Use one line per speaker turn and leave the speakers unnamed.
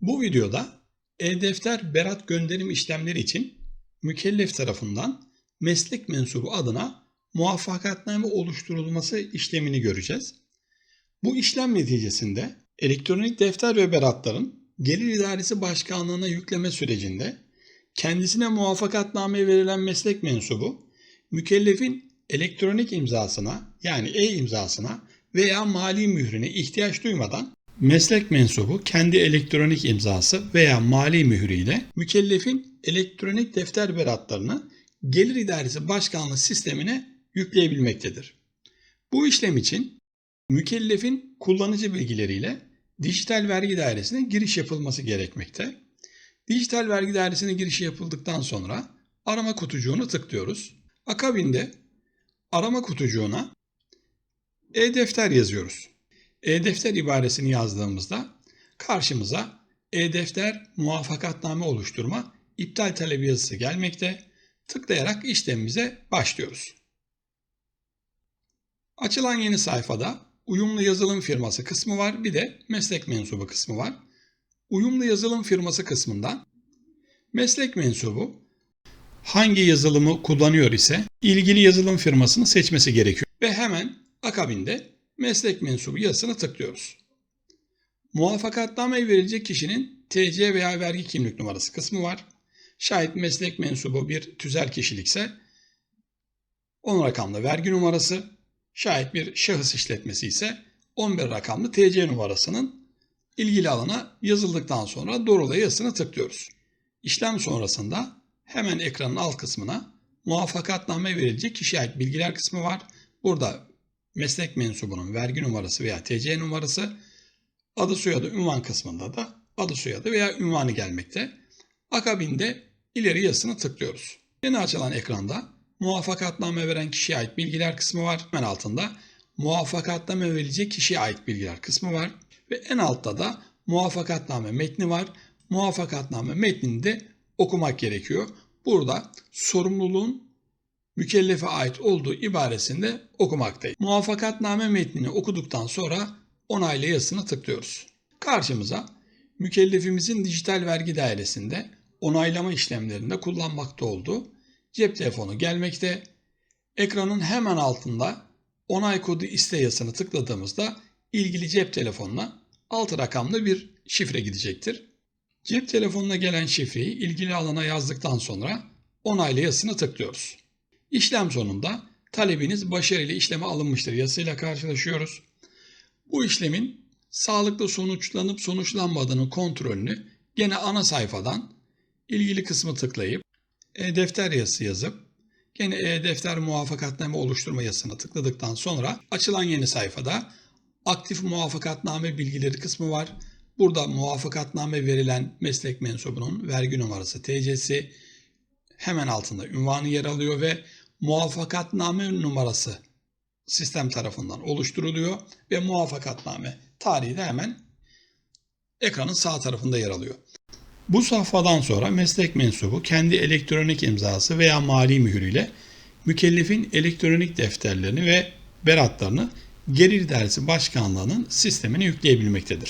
Bu videoda e-defter berat gönderim işlemleri için mükellef tarafından meslek mensubu adına muvaffakatname oluşturulması işlemini göreceğiz. Bu işlem neticesinde elektronik defter ve beratların Gelir İdaresi Başkanlığı'na yükleme sürecinde kendisine muvaffakatname verilen meslek mensubu mükellefin elektronik imzasına yani e-imzasına veya mali mührüne ihtiyaç duymadan meslek mensubu kendi elektronik imzası veya mali mührüyle mükellefin elektronik defter beratlarını Gelir İdaresi Başkanlığı sistemine yükleyebilmektedir. Bu işlem için mükellefin kullanıcı bilgileriyle dijital vergi dairesine giriş yapılması gerekmekte. Dijital vergi dairesine girişi yapıldıktan sonra arama kutucuğunu tıklıyoruz. Akabinde arama kutucuğuna e-defter yazıyoruz. E-defter ibaresini yazdığımızda karşımıza e-defter muvaffakatname oluşturma iptal talebi yazısı gelmekte. Tıklayarak işlemimize başlıyoruz. Açılan yeni sayfada uyumlu yazılım firması kısmı var. Bir de meslek mensubu kısmı var. Uyumlu yazılım firması kısmından meslek mensubu hangi yazılımı kullanıyor ise ilgili yazılım firmasını seçmesi gerekiyor. Ve hemen akabinde meslek mensubu yazısını tıklıyoruz. Muvaffakatname verilecek kişinin TC veya vergi kimlik numarası kısmı var. Şayet meslek mensubu bir tüzel kişilikse 10 rakamlı vergi numarası, şayet bir şahıs işletmesi ise 11 rakamlı TC numarasının ilgili alana yazıldıktan sonra doğrula yazısını tıklıyoruz. İşlem sonrasında hemen ekranın alt kısmına muvaffakatname verilecek kişiye ait bilgiler kısmı var. Burada meslek mensubunun vergi numarası veya TC numarası, adı soyadı ünvan kısmında da adı soyadı veya ünvanı gelmekte. Akabinde ileri yazısını tıklıyoruz. Yeni açılan ekranda muvaffakatname veren kişiye ait bilgiler kısmı var. Hemen altında muvaffakatname verilecek kişiye ait bilgiler kısmı var. Ve en altta da muvaffakatname metni var. Muvaffakatname metnini de okumak gerekiyor. Burada sorumluluğun mükellefe ait olduğu ibaresinde okumaktayız. Muvaffakatname metnini okuduktan sonra onayla yazısını tıklıyoruz. Karşımıza mükellefimizin dijital vergi dairesinde onaylama işlemlerinde kullanmakta olduğu cep telefonu gelmekte. Ekranın hemen altında onay kodu iste yazısını tıkladığımızda ilgili cep telefonuna 6 rakamlı bir şifre gidecektir. Cep telefonuna gelen şifreyi ilgili alana yazdıktan sonra onayla yazısını tıklıyoruz. İşlem sonunda talebiniz başarıyla işleme alınmıştır yazısıyla karşılaşıyoruz. Bu işlemin sağlıklı sonuçlanıp sonuçlanmadığını kontrolünü gene ana sayfadan ilgili kısmı tıklayıp e-defter yazısı yazıp gene e-defter muvaffakatname oluşturma yazısına tıkladıktan sonra açılan yeni sayfada aktif muvaffakatname bilgileri kısmı var. Burada muvaffakatname verilen meslek mensubunun vergi numarası TC'si hemen altında ünvanı yer alıyor ve muvaffakatname numarası sistem tarafından oluşturuluyor ve muvaffakatname tarihi de hemen ekranın sağ tarafında yer alıyor. Bu safhadan sonra meslek mensubu kendi elektronik imzası veya mali mühürüyle mükellefin elektronik defterlerini ve beratlarını Gelir İdaresi Başkanlığı'nın sistemine yükleyebilmektedir.